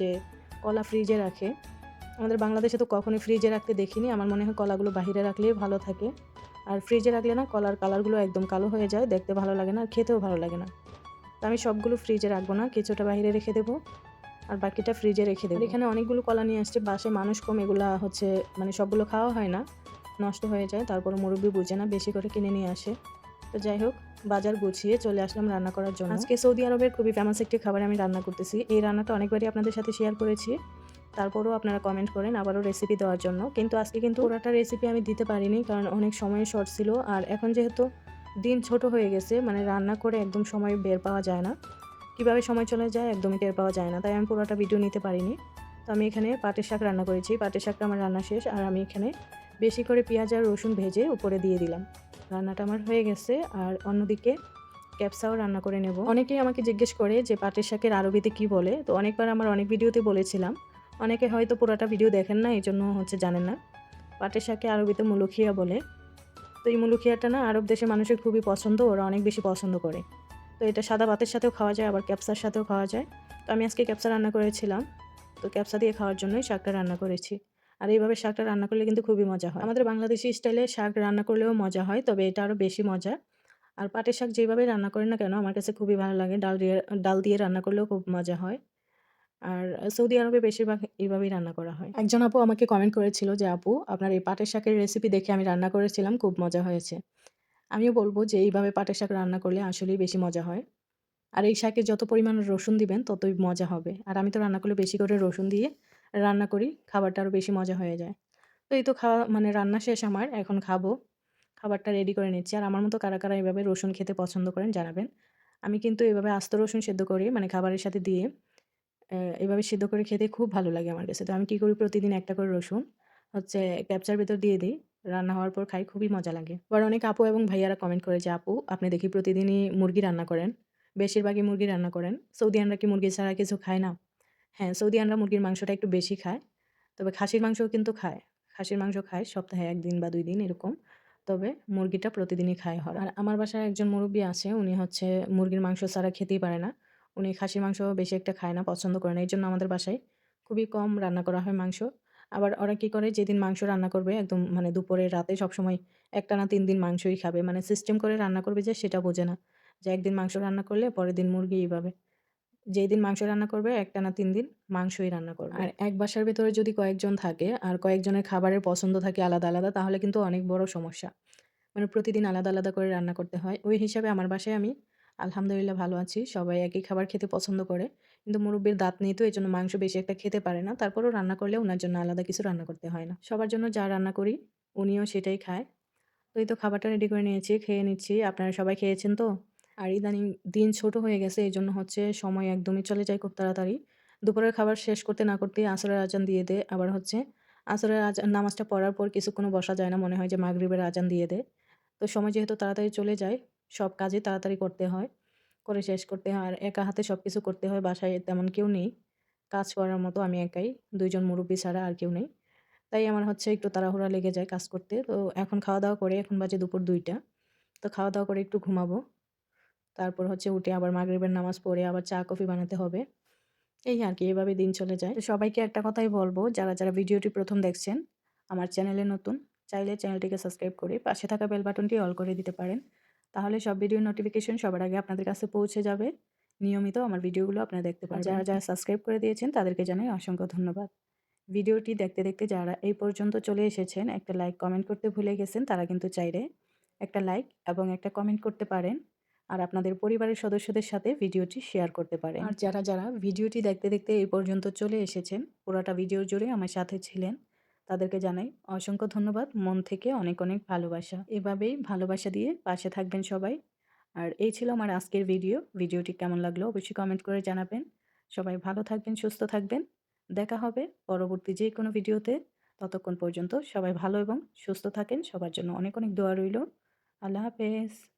যে কলা ফ্রিজে রাখে। আমাদের বাংলাদেশে তো কখনোই ফ্রিজে রাখতে দেখিনি। আমার মনে হয় কলাগুলো বাইরে রাখলেই ভালো থাকে। আর ফ্রিজে রাখলে না কলার কালারগুলো একদম কালো হয়ে যায়, দেখতে ভালো লাগে না আর খেতেও ভালো লাগে না। তো আমি সবগুলো ফ্রিজে রাখব না, কিছুটা বাইরে রেখে দেবো আর বাকিটা ফ্রিজে রেখে দেবো। এখানে অনেকগুলো কলা নিয়ে আসছে, বাসে মানুষ কম, এগুলা হচ্ছে মানে সবগুলো খাওয়া হয় না, নষ্ট হয়ে যায়, তারপর মুরব্বী বুঝে না, বেশি করে কিনে নিয়ে আসে। তো যাই হোক বাজার গুছিয়ে চলে আসলাম রান্না করার জন্য। আজকে সৌদি আরবের খুবই ফেমাস একটি খাবার আমি রান্না করতেছি। এই রান্নাটা অনেকবারই আপনাদের সাথে শেয়ার করেছি। তারপরেও আপনারা কমেন্ট করেন আবারও রেসিপি দেওয়ার জন্য। কিন্তু আজকে কিন্তু পুরোটা রেসিপি আমি দিতে পারিনি কারণ অনেক সময় শর্ট ছিল। আর এখন যেহেতু দিন ছোট হয়ে গেছে মানে রান্না করে একদম সময় বের পাওয়া যায় না। কীভাবে সময় চলে যায় একদমই টের পাওয়া যায় না। তাই আমি পুরোটা ভিডিও নিতে পারিনি। তো আমি এখানে পাটের শাক রান্না করেছি। পাটের শাকটা আমার রান্না শেষ। আর আমি এখানে বেশি করে পেঁয়াজ আর রসুন ভেজে উপরে দিয়ে দিলাম। রান্নাটা আমার হয়ে গেছে, আর অন্যদিকে ক্যাপসাও রান্না করে নেব। অনেকেই আমাকে জিজ্ঞেস করে যে পাটের শাকের আরবিতে কি বলে, তো অনেকবার আমার অনেক ভিডিওতে বলেছিলাম। অনেকে হয়তো পুরোটা ভিডিও দেখেন না এই জন্য হচ্ছে জানেন না। পাটের শাকে আরবিতে মুলুখিয়া বলে। তো এই মুলুখিয়াটা না আরব দেশের মানুষের খুবই পছন্দ, ওরা অনেক বেশি পছন্দ করে। তো এটা সাদা ভাতের সাথেও খাওয়া যায়, আবার ক্যাপসার সাথেও খাওয়া যায়। তো আমি আজকে ক্যাপসা রান্না করেছিলাম। তো ক্যাপসা দিয়ে খাওয়ার জন্যই শাকটা রান্না করেছি। আর এইভাবে শাকটা রান্না করলে কিন্তু খুবই মজা হয়। আমাদের বাংলাদেশি স্টাইলে শাক রান্না করলেও মজা হয়, তবে এটা আরও বেশি মজা। আর পাটের শাক যেভাবে রান্না করেন না কেন, আমার কাছে খুবই ভালো লাগে। ডাল দিয়ে ডাল দিয়ে রান্না করলেও খুব মজা হয়। আর সৌদি আরবে বেশিরভাগ এইভাবেই রান্না করা হয়। একজন আপু আমাকে কমেন্ট করেছিল যে, আপু, আপনার এই পাটের শাকের রেসিপি দেখে আমি রান্না করেছিলাম, খুব মজা হয়েছে। আমিও বলব যে, এইভাবে পাটের শাক রান্না করলে আসলেই বেশি মজা হয়। আর এই শাকে যত পরিমাণ রসুন দিবেন, ততই মজা হবে। আর আমি তো রান্না করলে বেশি করে রসুন দিয়ে রান্না করি, খাবারটা আরও বেশি মজা হয়ে যায়। তো এই তো খাওয়া মানে রান্না শেষ আমার, এখন খাব। খাবারটা রেডি করে নিচ্ছি। আর আমার মতো কারা কারা এভাবে রসুন খেতে পছন্দ করেন জানাবেন। আমি কিন্তু এভাবে আস্ত রসুন সেদ্ধ করি মানে খাবারের সাথে দিয়ে এভাবে সেদ্ধ করে খেতে খুব ভালো লাগে আমার কাছে। তো আমি কী করি, প্রতিদিন একটা করে রসুন, হচ্ছে ক্যাপচার ভেতর দিয়ে দিই। রান্না হওয়ার পর খাই, খুবই মজা লাগে। আবার অনেক আপু এবং ভাইয়ারা কমেন্ট করে যে, আপু, আপনি দেখি প্রতিদিনই মুরগি রান্না করেন। বেশিরভাগই মুরগি রান্না করেন। সৌদিয়ানরা কি মুরগি ছাড়া কিছু খায় না? হ্যাঁ সৌদিয়ানরা মুরগির মাংসটা একটু বেশি খায়। তবে খাসির মাংসও কিন্তু খায়। খাসির মাংস খায় সপ্তাহে একদিন বা দুই দিন এরকম। তবে মুরগিটা প্রতিদিনই খায় হয় আর আমার বাসায় একজন মুরব্বী আছে, উনি হচ্ছে মুরগির মাংস ছাড়া খেতেই পারে না। উনি খাসির মাংস বেশি একটা খায় না, পছন্দ করে না। এই জন্য আমাদের বাসায় খুবই কম রান্না করা হয় মাংস। আবার ওরা কী করে, যেদিন মাংস রান্না করবে একদম মানে দুপুরে, রাতে সবসময় একটা না তিন দিন মাংসই খাবে। মানে সিস্টেম করে রান্না করবে যে সেটা বোঝে না। যে একদিন মাংস রান্না করলে পরের দিন মুরগি এইভাবে যেই দিন মাংস রান্না করবে, একটা না তিন দিন মাংসই রান্না করবে। আর এক বাসার ভেতরে যদি কয়েকজন থাকে, আর কয়েকজনের খাবারের পছন্দ থাকে আলাদা আলাদা, তাহলে কিন্তু অনেক বড় সমস্যা। মানে প্রতিদিন আলাদা আলাদা করে রান্না করতে হয়। ওই হিসাবে আমার বাসায় আমি আলহামদুলিল্লাহ ভালো আছি। সবাই একই খাবার খেতে পছন্দ করে। কিন্তু মুরব্বীর দাঁত নেই তো এই জন্য মাংস বেশি একটা খেতে পারে না। তারপরও রান্না করলে ওনার জন্য আলাদা কিছু রান্না করতে হয় না। সবার জন্য যা রান্না করি, উনিও সেটাই খায়। তো এই তো খাবারটা রেডি করে নিয়েছি, খেয়ে নিচ্ছি। আপনারা সবাই খেয়েছেন তো? আর ইদানিং দিন ছোট হয়ে গেছে এই জন্য হচ্ছে সময় একদমই চলে যায় খুব তাড়াতাড়ি। দুপুরের খাবার শেষ করতে না করতেই আসরের আজান দিয়ে দেয় আবার হচ্ছে আসরের আজান নামাজটা পড়ার পর কিছুক্ষণ বসা যায় না, মনে হয় যে মাগরিবের আজান দিয়ে দেয় তো সময় যেহেতু তাড়াতাড়ি চলে যায়, সব কাজে তাড়াতাড়ি করতে হয়, করে শেষ করতে হয়। আর একা হাতে সব কিছু করতে হয়, বাসায় তেমন কেউ নেই। কাজ করার মতো আমি একাই, দুইজন মুরব্বী ছাড়া আর কেউ নেই। তাই আমার হচ্ছে একটু তাড়াহুড়া লেগে যায় কাজ করতে। তো এখন খাওয়া দাওয়া করে, এখন বাজে দুপুর দুইটা। তো খাওয়া দাওয়া করে একটু ঘুমাবো। তারপর হচ্ছে উঠে আবার মাগরিবের নামাজ পড়ে আবার চা কফি বানাতে হবে। এই আর কি এভাবে দিন চলে যায়। তো সবাইকে একটা কথাই বলব যারা যারা ভিডিওটি প্রথম দেখছেন আমার চ্যানেলে নতুন চাইলে চ্যানেলটিকে সাবস্ক্রাইব করে পাশে থাকা বেল বাটনটি অল করে দিতে পারেন। তাহলে সব ভিডিও নোটিফিকেশন সবার আগে আপনাদের কাছে পৌঁছে যাবে। নিয়মিত আমার ভিডিওগুলো আপনারা দেখতে পারেন যারা যারা সাবস্ক্রাইব করে দিয়েছেন তাদেরকে জানাই অসংখ্য ধন্যবাদ। ভিডিওটি দেখতে দেখতে যারা এই পর্যন্ত চলে এসেছেন একটা লাইক কমেন্ট করতে ভুলে গেছেন তারা কিন্তু চাইলে একটা লাইক এবং একটা কমেন্ট করতে পারেন। আর আপনাদের পরিবারের সদস্যদের সাথে ভিডিওটি শেয়ার করতে পারেন। আর যারা যারা ভিডিওটি দেখতে দেখতে এই পর্যন্ত চলে এসেছেন, পুরোটা ভিডিও জুড়ে আমার সাথে ছিলেন, তাদেরকে জানাই অসংখ্য ধন্যবাদ। মন থেকে অনেক অনেক ভালোবাসা। এভাবেই ভালোবাসা দিয়ে পাশে থাকবেন সবাই। আর এই ছিল আমার আজকের ভিডিও। ভিডিওটি কেমন লাগল অবশ্যই কমেন্ট করে জানাবেন। সবাই ভালো থাকবেন, সুস্থ থাকবেন। দেখা হবে পরবর্তী যে কোনো ভিডিওতে। ততক্ষণ পর্যন্ত সবাই ভালো এবং সুস্থ থাকেন। সবার জন্য অনেক অনেক দোয়া রইল। আল্লাহ হাফেজ।